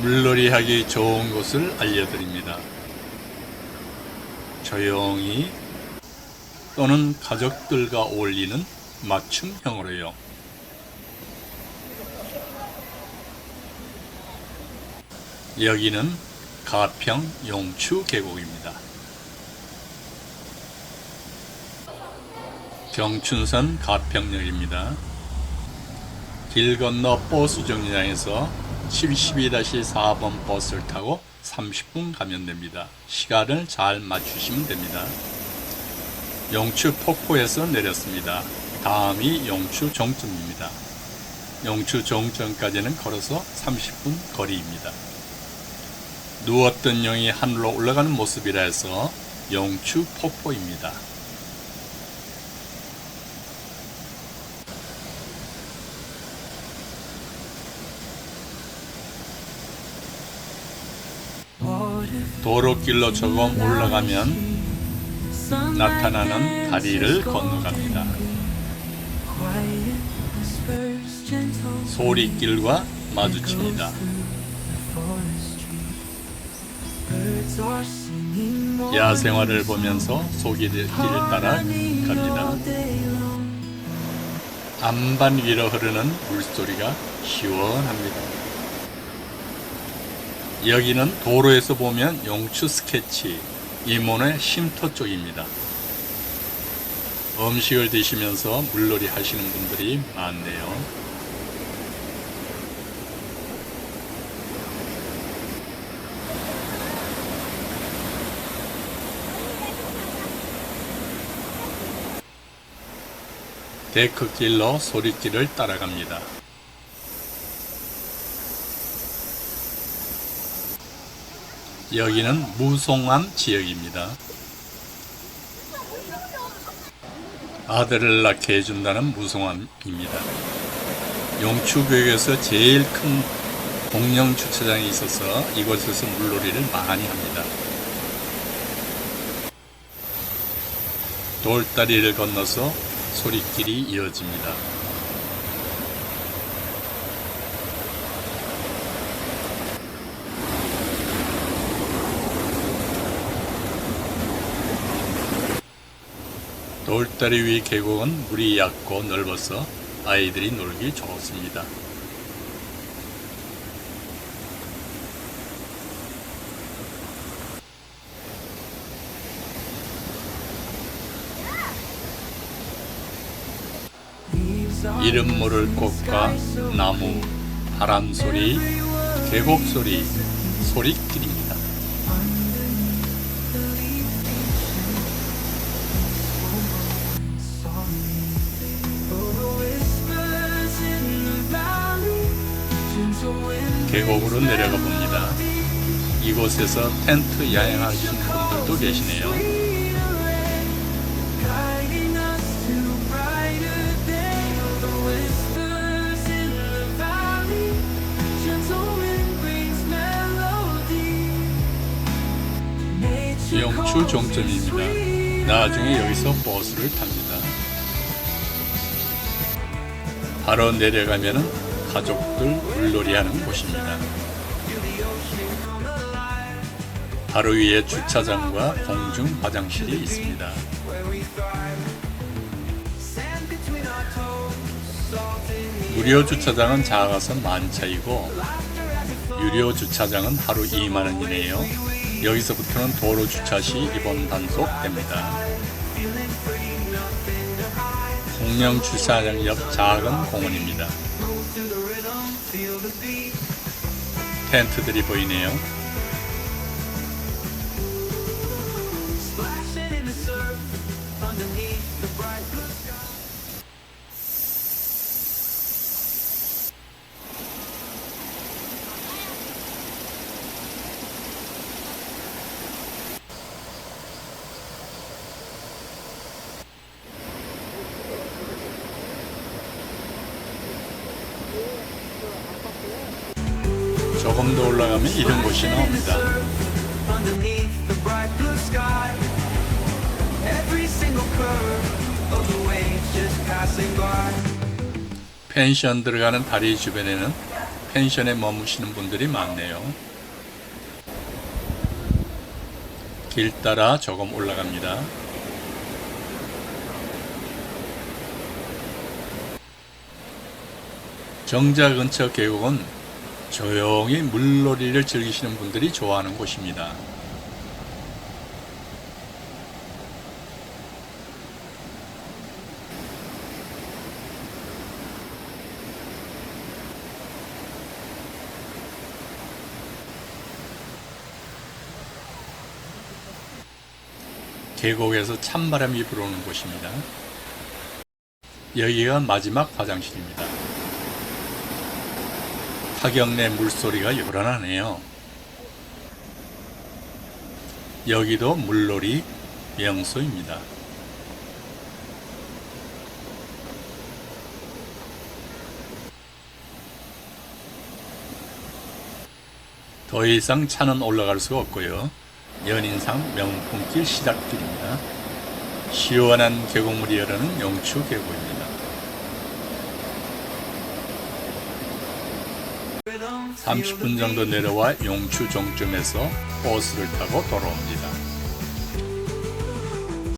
물놀이 하기 좋은 곳을 알려드립니다. 조용히 또는 가족들과 어울리는 맞춤형으로요. 여기는 가평 용추 계곡입니다. 경춘선 가평역입니다. 길 건너 버스 정류장에서 72-4번 버스를 타고 30분 가면 됩니다. 시간을 잘 맞추시면 됩니다. 용추 폭포에서 내렸습니다. 다음이 용추 종점입니다. 용추 종점까지는 걸어서 30분 거리입니다. 누웠던 용이 하늘로 올라가는 모습이라 해서 용추 폭포입니다. 도로길로 조금 올라가면 나타나는 다리를 건너갑니다. 소리길과 마주칩니다. 야생화를 보면서 소리길 따라 갑니다. 안반 위로 흐르는 물소리가 시원합니다. 여기는 도로에서 보면 용추 스케치 이문의 쉼터 쪽입니다. 음식을 드시면서 물놀이 하시는 분들이 많네요. 데크길로 소리길을 따라갑니다. 여기는 무송암 지역입니다. 아들을 낳게 해준다는 무송암입니다. 용추교육에서 제일 큰 공영 주차장이 있어서 이곳에서 물놀이를 많이 합니다. 돌다리를 건너서 소리길이 이어집니다. 돌다리 위 계곡은 물이 얕고 넓어서 아이들이 놀기 좋습니다. 이름 모를 꽃과 나무, 바람 소리, 계곡 소리, 소리길입 계곡으로 내려가 봅니다. 이곳에서 텐트 야영하시는 분들도 계시네요. 용추 종점입니다. 나중에 여기서 버스를 탑니다. 바로 내려가면은 가족들 물놀이 하는 곳입니다. 바로 위에 주차장과 공중 화장실이 있습니다. 무료 주차장은 작아서 만차이고 유료 주차장은 하루 2만 원이네요. 여기서부터는 도로 주차 시 입원 단속됩니다. 공영 주차장 옆 작은 공원입니다. 텐트들이 보이네요. 조금 더 올라가면 이런 곳이 나옵니다. 펜션 들어가는 다리 주변에는 펜션에 머무시는 분들이 많네요. 길 따라 조금 올라갑니다. 정자 근처 계곡은 조용히 물놀이를 즐기시는 분들이 좋아하는 곳입니다. 계곡에서 찬바람이 불어오는 곳입니다. 여기가 마지막 화장실입니다. 타경내 물소리가 요란하네요. 여기도 물놀이 명소입니다. 더 이상 차는 올라갈 수가 없고요. 연인상 명품길 시작길입니다. 시원한 계곡물이 흐르는 용추 계곡입니다. 30분 정도 내려와 용추 종점에서 버스를 타고 돌아옵니다.